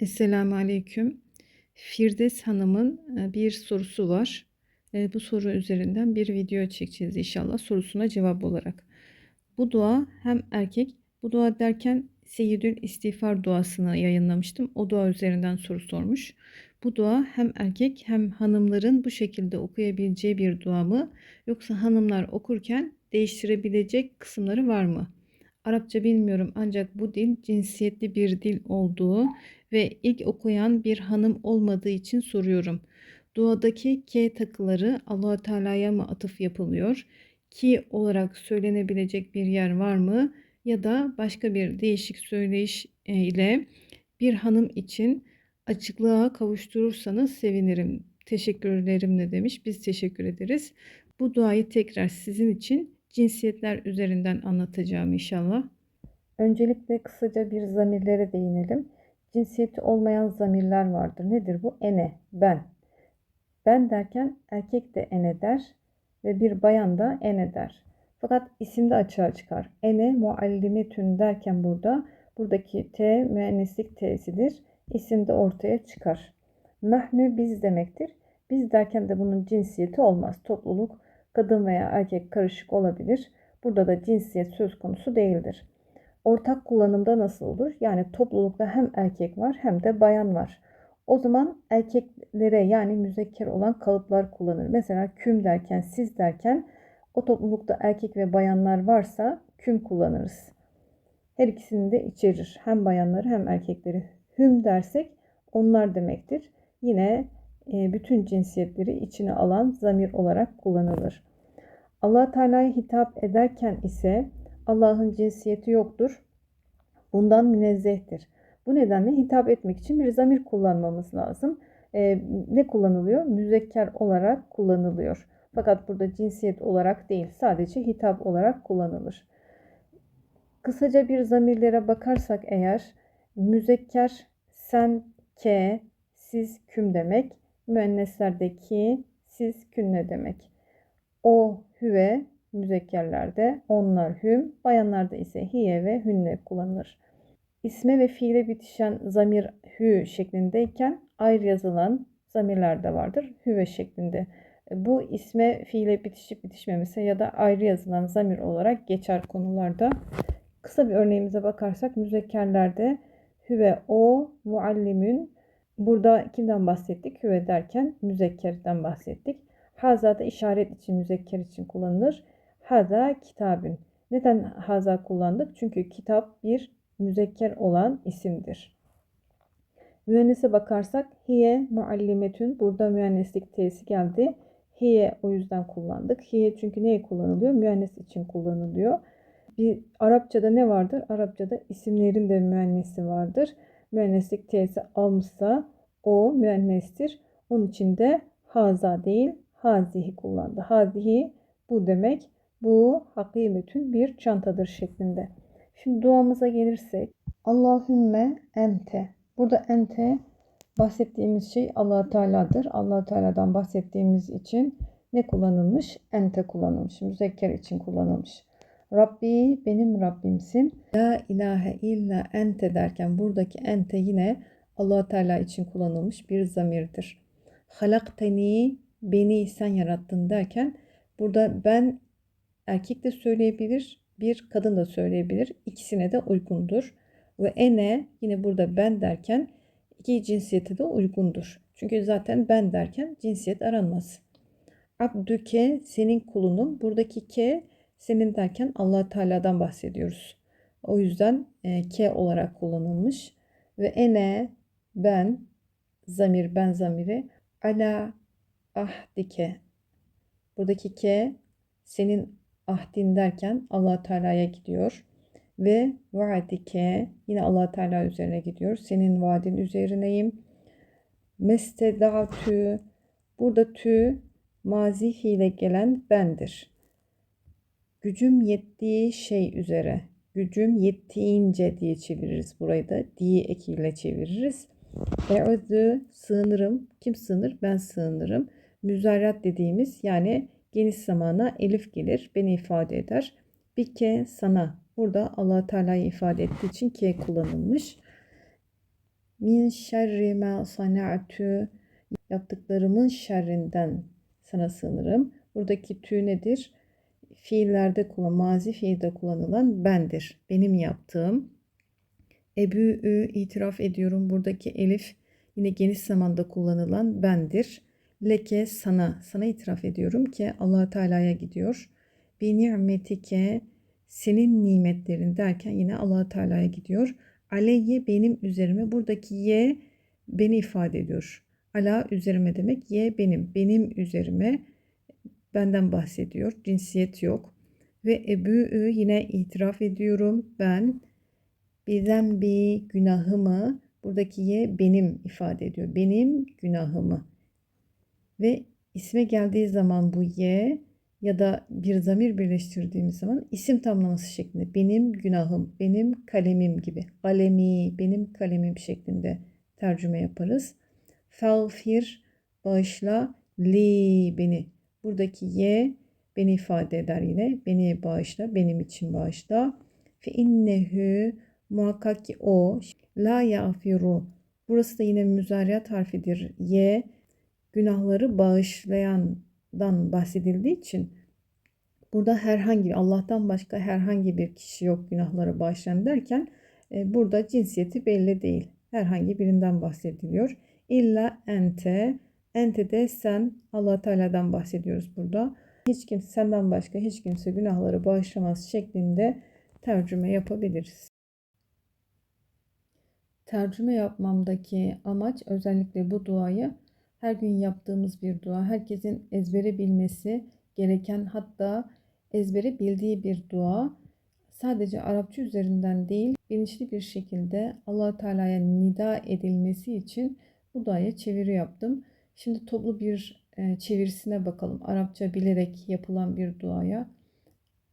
Esselamu Aleyküm. Firdevs Hanım'ın e, bir sorusu var. E, Bu soru üzerinden bir video çekeceğiz inşallah sorusuna cevap olarak. Bu dua hem erkek, bu dua derken Seyyidül İstiğfar duasını yayınlamıştım. O dua üzerinden soru sormuş. Bu dua hem erkek hem hanımların bu şekilde okuyabileceği bir dua mı? Yoksa hanımlar okurken değiştirebilecek kısımları var mı? Arapça bilmiyorum ancak bu dil cinsiyetli bir dil olduğu ve ilk okuyan bir hanım olmadığı için soruyorum. Duadaki K takıları allah Teala'ya mı atıf yapılıyor? Ki olarak söylenebilecek bir yer var mı? Ya da başka bir değişik söyleyiş e, ile bir hanım için açıklığa kavuşturursanız sevinirim. Teşekkürlerim ne demiş? Biz teşekkür ederiz. Bu duayı tekrar sizin için cinsiyetler üzerinden anlatacağım inşallah. Öncelikle kısaca bir zamirlere değinelim. Cinsiyeti olmayan zamirler vardır. Nedir bu? Ene, ben. Ben derken erkek de ene der ve bir bayan da ene der. Fakat isimde açığa çıkar. Ene muallimetün derken burada buradaki T müennislik T'sidir. İsim de ortaya çıkar. Nahnu biz demektir. Biz derken de bunun cinsiyeti olmaz. Topluluk kadın veya erkek karışık olabilir. Burada da cinsiyet söz konusu değildir. Ortak kullanımda nasıl olur? Yani toplulukta hem erkek var hem de bayan var. O zaman erkeklere yani müzekker olan kalıplar kullanır. Mesela küm derken, siz derken o toplulukta erkek ve bayanlar varsa küm kullanırız. Her ikisini de içerir. Hem bayanları hem erkekleri. Hüm dersek onlar demektir. Yine bütün cinsiyetleri içine alan zamir olarak kullanılır. allah Teala'ya hitap ederken ise Allah'ın cinsiyeti yoktur. Bundan münezzehtir. Bu nedenle hitap etmek için bir zamir kullanmamız lazım. E, ne kullanılıyor? Müzekker olarak kullanılıyor. Fakat burada cinsiyet olarak değil, sadece hitap olarak kullanılır. Kısaca bir zamirlere bakarsak eğer, müzekker sen, ke, siz, küm demek. Müenneslerdeki siz, künne demek. O, hüve, müzekkerlerde, onlar hüm, bayanlarda ise hiye ve hünne kullanılır. İsme ve fiile bitişen zamir hü şeklindeyken ayrı yazılan zamirler de vardır. Hüve şeklinde. Bu isme fiile bitişip bitişmemesi ya da ayrı yazılan zamir olarak geçer konularda. Kısa bir örneğimize bakarsak müzekkerlerde hüve o muallimün burada kimden bahsettik? Hüve derken müzekkerden bahsettik. Haza da işaret için müzekker için kullanılır. Haza kitabın. Neden haza kullandık? Çünkü kitap bir müzekker olan isimdir. Müennese bakarsak hiye muallimetün. Burada müenneslik t'si geldi. Hiye o yüzden kullandık. Hiye çünkü neye kullanılıyor? Müennes için kullanılıyor. Bir Arapçada ne vardır? Arapçada isimlerin de müennesi vardır. Müenneslik t'si almışsa o müennestir. Onun için de haza değil hazihi kullandı. Hazihi bu demek. Bu hakimetün bir çantadır şeklinde. Şimdi duamıza gelirsek Allahümme ente. Burada ente bahsettiğimiz şey allah Teala'dır. allah Teala'dan bahsettiğimiz için ne kullanılmış? Ente kullanılmış. Müzekker için kullanılmış. Rabbi benim Rabbimsin. La ilahe illa ente derken buradaki ente yine allah Teala için kullanılmış bir zamirdir. Halakteni beni sen yarattın derken burada ben erkek de söyleyebilir, bir kadın da söyleyebilir. İkisine de uygundur. Ve ene yine burada ben derken iki cinsiyete de uygundur. Çünkü zaten ben derken cinsiyet aranmaz. Abdüke senin kulunum. Buradaki ke senin derken allah Teala'dan bahsediyoruz. O yüzden e, ke olarak kullanılmış. Ve ene ben zamir ben zamiri ala ahdike. Buradaki ke senin ahdin derken allah Teala'ya gidiyor. Ve vaadike yine allah Teala üzerine gidiyor. Senin vaadin üzerineyim. Mesteda'tü burada tü mazi fiile gelen bendir. Gücüm yettiği şey üzere. Gücüm yettiğince diye çeviririz burayı da. Diye ekiyle çeviririz. Eûzü sığınırım. Kim sığınır? Ben sığınırım. Müzerrat dediğimiz yani geniş zamana elif gelir. Beni ifade eder. Bir ke sana. Burada allah Teala'yı ifade ettiği için ke kullanılmış. Min şerri ma sana'tu yaptıklarımın şerrinden sana sığınırım. Buradaki tü nedir? Fiillerde kullan, mazi fiilde kullanılan bendir. Benim yaptığım. Ebü'ü itiraf ediyorum. Buradaki elif yine geniş zamanda kullanılan bendir. Leke sana, sana itiraf ediyorum ki allah Teala'ya gidiyor. Bi ni'metike senin nimetlerin derken yine allah Teala'ya gidiyor. Aleyye benim üzerime. Buradaki ye beni ifade ediyor. Ala üzerime demek. Ye benim. Benim üzerime benden bahsediyor. Cinsiyet yok. Ve ebü'ü yine itiraf ediyorum. Ben bizden bir günahımı buradaki ye benim ifade ediyor. Benim günahımı. Ve isme geldiği zaman bu ye ya da bir zamir birleştirdiğimiz zaman isim tamlaması şeklinde benim günahım, benim kalemim gibi. Kalemi, benim kalemim şeklinde tercüme yaparız. Felfir, bağışla, li, beni. Buradaki ye beni ifade eder yine. Beni bağışla, benim için bağışla. Fe innehu muhakkak ki o la yafiru. Burası da yine müzariat harfidir. Ye günahları bağışlayandan bahsedildiği için burada herhangi Allah'tan başka herhangi bir kişi yok günahları bağışlayan derken e, burada cinsiyeti belli değil. Herhangi birinden bahsediliyor. İlla ente ente de sen Allah Teala'dan bahsediyoruz burada. Hiç kimse senden başka hiç kimse günahları bağışlamaz şeklinde tercüme yapabiliriz. Tercüme yapmamdaki amaç özellikle bu duayı her gün yaptığımız bir dua. Herkesin ezbere bilmesi gereken hatta ezbere bildiği bir dua. Sadece Arapça üzerinden değil, bilinçli bir şekilde allah Teala'ya nida edilmesi için bu duaya çeviri yaptım. Şimdi toplu bir e, çevirisine bakalım. Arapça bilerek yapılan bir duaya.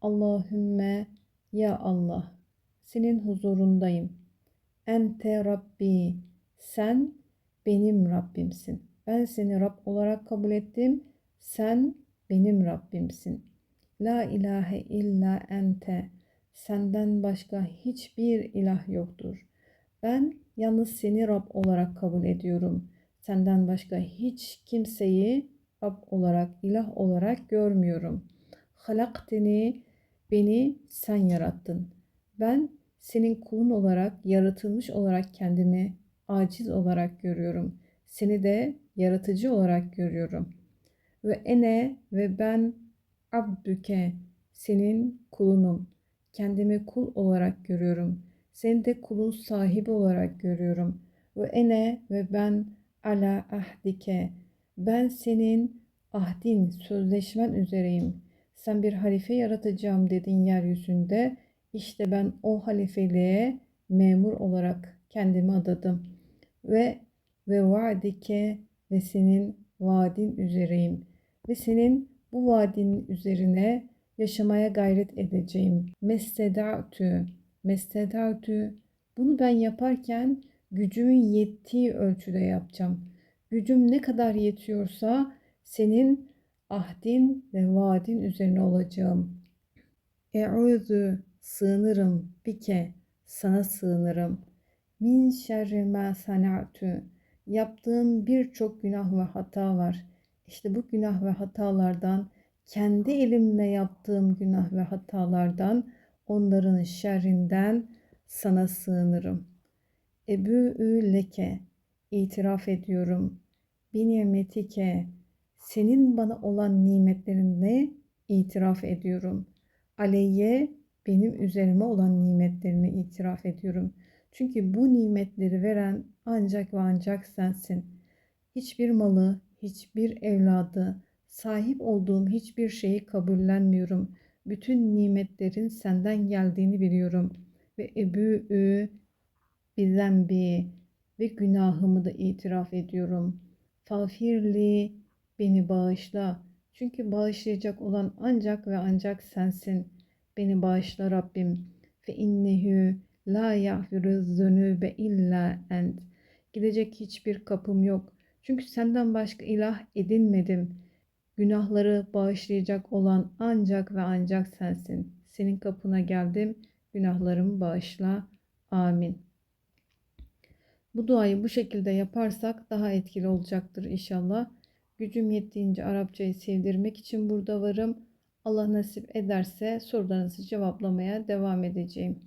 Allahümme ya Allah senin huzurundayım. Ente Rabbi sen benim Rabbimsin. Ben seni Rab olarak kabul ettim. Sen benim Rabbimsin. La ilahe illa ente. Senden başka hiçbir ilah yoktur. Ben yalnız seni Rab olarak kabul ediyorum. Senden başka hiç kimseyi Rab olarak, ilah olarak görmüyorum. Halakteni, beni sen yarattın. Ben senin kulun olarak, yaratılmış olarak kendimi aciz olarak görüyorum. Seni de yaratıcı olarak görüyorum. Ve ene ve ben abdüke senin kulunum. Kendimi kul olarak görüyorum. Seni de kulun sahibi olarak görüyorum. Ve ene ve ben ala ahdike. Ben senin ahdin, sözleşmen üzereyim. Sen bir halife yaratacağım dedin yeryüzünde. İşte ben o halifeliğe memur olarak kendimi adadım. Ve ve vaadike ve senin vaadin üzereyim ve senin bu vaadin üzerine yaşamaya gayret edeceğim. Mesteda'tü, mesteda'tü. Bunu ben yaparken gücümün yettiği ölçüde yapacağım. Gücüm ne kadar yetiyorsa senin ahdin ve vaadin üzerine olacağım. E'udhu sığınırım bike sana sığınırım. Min şerri ma sana'tu yaptığım birçok günah ve hata var. İşte bu günah ve hatalardan, kendi elimle yaptığım günah ve hatalardan, onların şerrinden sana sığınırım. Ebü'ü leke, itiraf ediyorum. Bir nimetike, senin bana olan nimetlerini itiraf ediyorum. Aleyye, benim üzerime olan nimetlerini itiraf ediyorum.'' Çünkü bu nimetleri veren ancak ve ancak sensin. Hiçbir malı, hiçbir evladı, sahip olduğum hiçbir şeyi kabullenmiyorum. Bütün nimetlerin senden geldiğini biliyorum. Ve ebü'ü bizembi ve günahımı da itiraf ediyorum. Fafirli beni bağışla. Çünkü bağışlayacak olan ancak ve ancak sensin. Beni bağışla Rabbim. Fe innehu La yağfiru zünübe illa ent. Gidecek hiçbir kapım yok. Çünkü senden başka ilah edinmedim. Günahları bağışlayacak olan ancak ve ancak sensin. Senin kapına geldim. Günahlarımı bağışla. Amin. Bu duayı bu şekilde yaparsak daha etkili olacaktır inşallah. Gücüm yettiğince Arapçayı sevdirmek için burada varım. Allah nasip ederse sorularınızı cevaplamaya devam edeceğim.